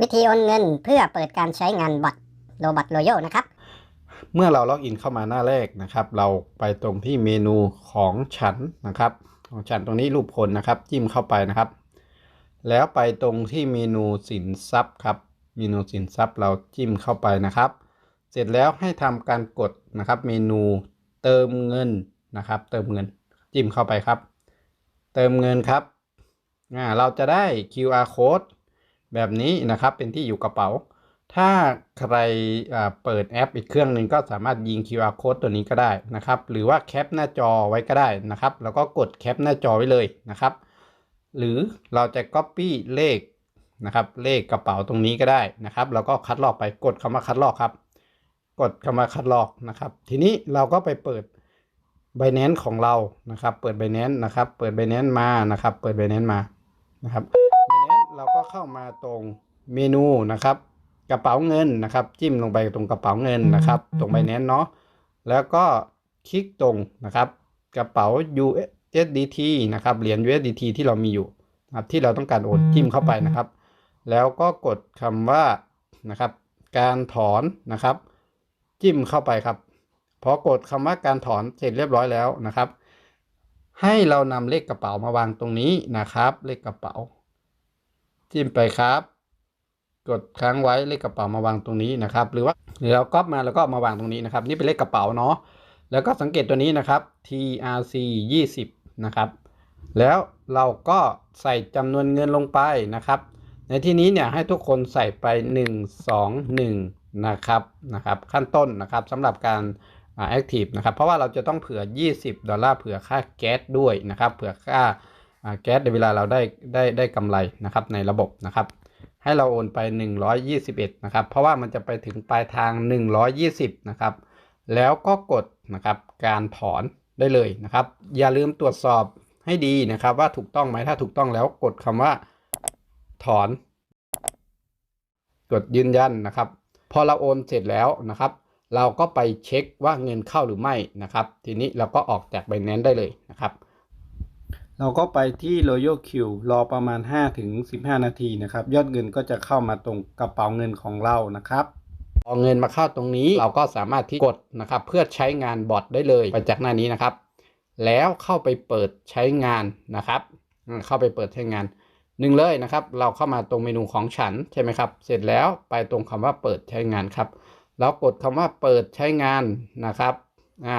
วิธีโอนเงินเพื่อเปิดการใช้งานบอทโรบอทโรโยนะครับ เมื่อเราล็อกอินเข้ามาหน้าแรกนะครับ เราไปตรงที่เมนูของฉันนะครับ ของฉันตรงนี้รูปคนนะครับ จิ้มเข้าไปนะครับ แล้วไปตรงที่เมนูสินทรัพย์ครับเมนูสินทรัพย์เราจิ้มเข้าไปนะครับ เสร็จแล้วให้ทำการกดนะครับ เมนูเติมเงินนะครับ เติมเงิน จิ้มเข้าไปครับ เติมเงินครับอ่าเราจะได้ QR code แบบนี้นะครับเป็นที่อยู่กระเป๋า ถ้าใครเปิดแอปอีกเครื่องหนึ่งก็สามารถยิง QR code ตัวนี้ก็ได้นะครับ หรือว่าแคปหน้าจอไว้ก็ได้นะครับ แล้วก็กดแคปหน้าจอไว้เลยนะครับ หรือเราจะ Copy เลขนะครับเลขกระเป๋าตรงนี้ก็ได้นะครับแล้วก็คัดลอกไปกดคำว่าคัดลอกครับ กดคำว่าคัดลอกนะครับ ทีนี้เราก็ไปเปิด Binance ของเรานะครับ เปิด Binance นะครับ เปิด Binance มานะครับ เปิด Binance มานะครับ เราก็เข้ามาตรงเมนูนะครับ กระเป๋าเงินนะครับ จิ้มลงไปตรงกระเป๋าเงินนะครับ ตรง Binance เนาะแล้วก็คลิกตรงนะครับ กระเป๋า USDT นะครับเหรียญ USDT ที่เรามีอยู่นะครับที่เราต้องการโอนจิ้มเข้าไปนะครับ แล้วก็กดคำว่านะครับ การถอนนะครับ จิ้มเข้าไปครับพอกดคำว่าการถอนเสร็จเรียบร้อยแล้วนะครับ ให้เรานำเลขกระเป๋ามาวางตรงนี้นะครับ เลขกระเป๋า จิ้มไปครับ กดค้างไว้เลขกระเป๋ามาวางตรงนี้นะครับ หรือว่าหรือเราก๊อปมาแล้วก็มาวางตรงนี้นะครับ นี่เป็นเลขกระเป๋าเนาะแล้วก็สังเกตตัวนี้นะครับ TRC 20นะครับแล้วเราก็ใส่จำนวนเงินลงไปนะครับ ในที่นี้เนี่ยให้ทุกคนใส่ไป 1 2 1นะครับนะครับขั้นต้นนะครับสำหรับการแอคทีฟนะครับเพราะว่าเราจะต้องเผื่อ 20 ดอลลาร์เผื่อค่าแก๊สด้วยนะครับเผื่อค่า แก๊สในเวลาเราได้ได้ได้กำไรนะครับในระบบนะครับ ให้เราโอนไป 121นะครับเพราะว่ามันจะไปถึงปลายทาง 120นะครับแล้วก็กดนะครับการถอนได้เลยนะครับ อย่าลืมตรวจสอบให้ดีนะครับ ว่าถูกต้องไหมถ้าถูกต้องแล้วกดคำว่าถอน กดยืนยันนะครับ พอเราโอนเสร็จแล้วนะครับ เราก็ไปเช็คว่าเงินเข้าหรือไม่นะครับ ทีนี้เราก็ออกจาก b บ n a n c e ได้เลยนะครับ เราก็ไปที่ Royal Q รอประมาณ 5-15 นาทีนะครับ ยอดเงินก็จะเข้ามาตรงกระเป๋าเงินของเรานะครับพอเงินมาเข้าตรงนี้เราก็สามารถที่กดนะครับ เพื่อใช้งานบอทได้เลยไปจากหน้านี้นะครับ แล้วเข้าไปเปิดใช้งานนะครับ เข้าไปเปิดใช้งานหนึ่งเลยนะครับ เราเข้ามาตรงเมนูของฉันใช่ไหมครับ เสร็จแล้วไปตรงคำว่าเปิดใช้งานครับ เรากดคำว่าเปิดใช้งานนะครับอ่า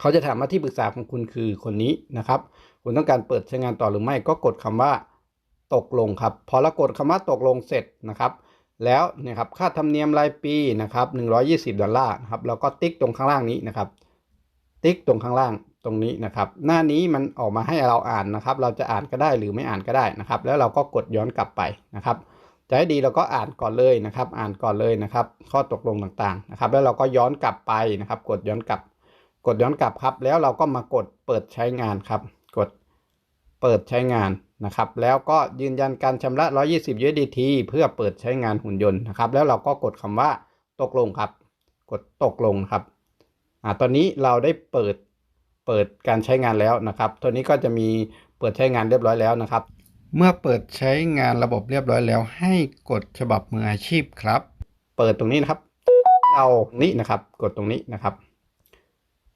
เขาจะถามว่าที่ปรึกษาของคุณคือคนนี้นะครับ คุณต้องการเปิดใช้งานต่อหรือไม่ก็กดคำว่าตกลงครับ พอเรากดคำว่าตกลงเสร็จนะครับ แล้วเนี่ยครับค่าธรรมเนียมรายปีนะครับ120 ดอลลาร์นะครับเราก็ติ๊กตรงข้างล่างนี้นะครับ ติ๊กตรงข้างล่างตรงนี้นะครับ หน้านี้มันออกมาให้เราอ่านนะครับ เราจะอ่านก็ได้หรือไม่อ่านก็ได้นะครับ แล้วเราก็กดย้อนกลับไปนะครับจะให้ดีเราก็อ่านก่อนเลยนะครับ อ่านก่อนเลยนะครับ ข้อตกลงต่างๆนะครับ แล้วเราก็ย้อนกลับไปนะครับ กดย้อนกลับ กดย้อนกลับครับ แล้วเราก็มากดเปิดใช้งานครับ กดเปิดใช้งานนะครับ แล้วก็ยืนยันการชำระ 120 USDT เพื่อเปิดใช้งานหุ่นยนต์นะครับ แล้วเราก็กดคำว่าตกลงครับ กดตกลงครับอ่าตอนนี้เราได้เปิดเปิดการใช้งานแล้วนะครับ ตัวนี้ก็จะมีเปิดใช้งานเรียบร้อยแล้วนะครับ เมื่อเปิดใช้งานระบบเรียบร้อยแล้ว ให้กดฉบับมืออาชีพครับ เปิดตรงนี้นะครับ เรานี่นะครับ กดตรงนี้นะครับ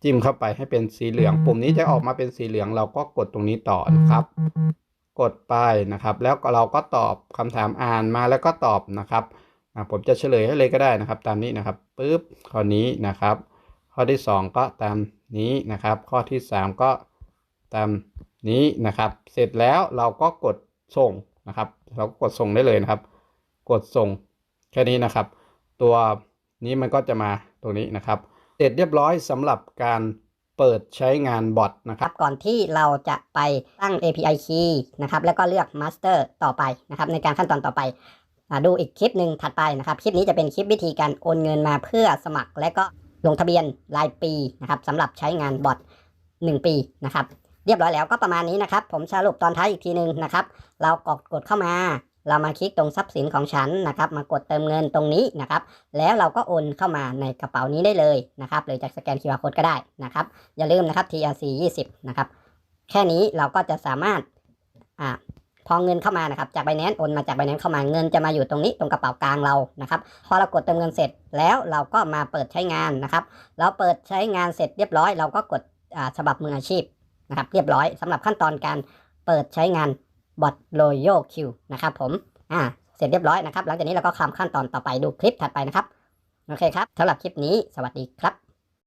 จิ้มเข้าไปให้เป็นสีเหลือง ปุ่มนี้จะออกมาเป็นสีเหลือง เราก็กดตรงนี้ต่อนะครับ กดไปนะครับ แล้วก็เราก็ตอบคำถามอ่านมาแล้วก็ตอบนะครับอ่าผมจะเฉลยให้เลยก็ได้นะครับ ตามนี้นะครับปึ๊บข้อนี้นะครับ ข้อที่ 2 ก็ตามนี้นะครับ ข้อที่ 3 ก็ตามนี้นะครับ เสร็จแล้วเราก็กดส่งนะครับ เราก็กดส่งได้เลยนะครับ กดส่งแค่นี้นะครับ ตัวนี้มันก็จะมาตรงนี้นะครับ เสร็จเรียบร้อยสำหรับการเปิดใช้งานบอทนะครับ ก่อนที่เราจะไปตั้ง API key นะครับ แล้วก็เลือก master ต่อไปนะครับ ในการขั้นตอนต่อไปดูอีกคลิปหนึ่งถัดไปนะครับ คลิปนี้จะเป็นคลิปวิธีการโอนเงินมาเพื่อสมัคร และก็ลงทะเบียนรายปีนะครับสำหรับใช้งานบอท1 ปีนะครับ เรียบร้อยแล้วก็ประมาณนี้นะครับ ผมสรุปตอนท้ายอีกทีหนึ่งนะครับ เรากดกดเข้ามา เรามาคลิกตรงทรัพย์สินของฉันนะครับ มากดเติมเงินตรงนี้นะครับ แล้วเราก็โอนเข้ามาในกระเป๋านี้ได้เลยนะครับ หรือจากสแกน QR code ก็ได้นะครับ อย่าลืมนะครับ TRC 20 นะครับ แค่นี้เราก็จะสามารถอ่าพอเงินเข้ามานะครับ จากไบแนนโอนมาจากไบแนนเข้ามาเงินจะมาอยู่ตรงนี้ตรงกระเป๋ากลางเรานะครับ พอเรากดเติมเงินเสร็จแล้วเราก็มาเปิดใช้งานนะครับ เราเปิดใช้งานเสร็จเรียบร้อย เราก็กดฉบับมืออาชีพนะครับ เรียบร้อยสำหรับขั้นตอนการเปิดใช้งาน บอทรอยโยคิวนะครับผมอ่าเสร็จเรียบร้อยนะครับ หลังจากนี้เราก็ข้ามขั้นตอนต่อไปดูคลิปถัดไปนะครับ โอเคครับสำหรับคลิปนี้สวัสดีครับ